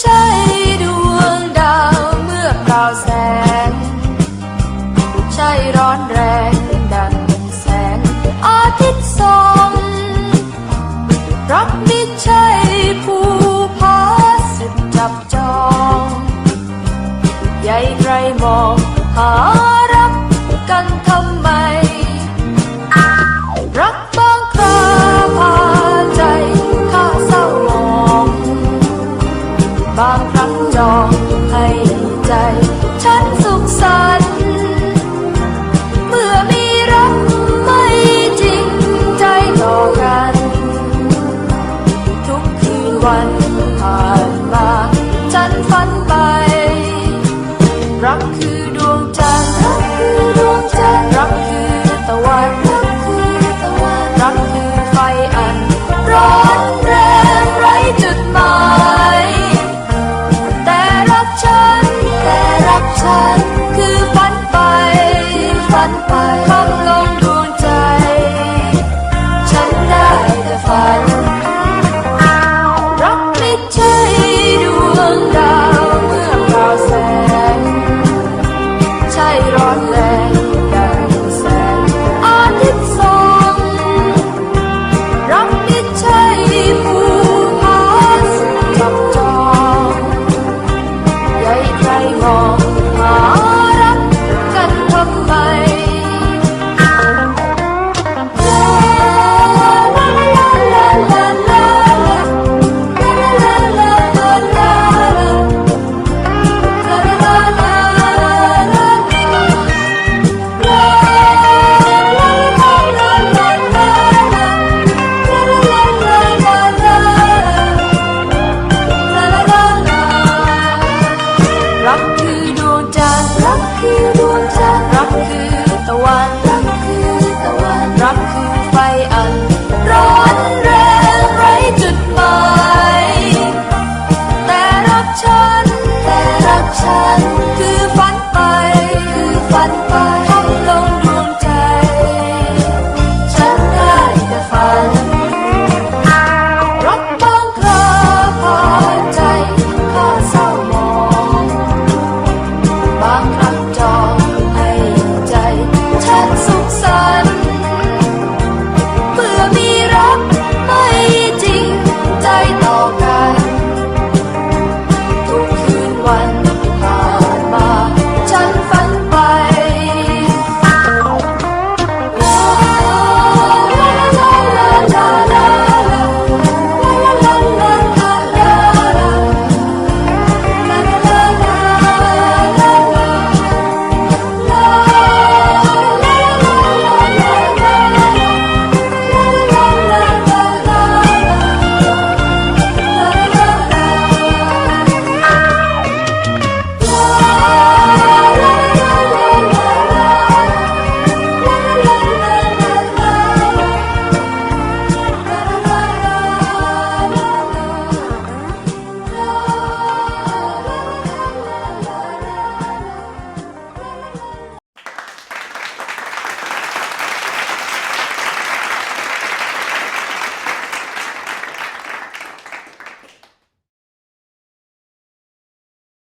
ใจดวงดาวเมื่อเปล่าแสงใจร้อนแรงดังแสงอาทิตย์ส่องรักมิใช่ผู้พาสุดจับจอง ใหญ่ใครมองหา อันร้อน wrong.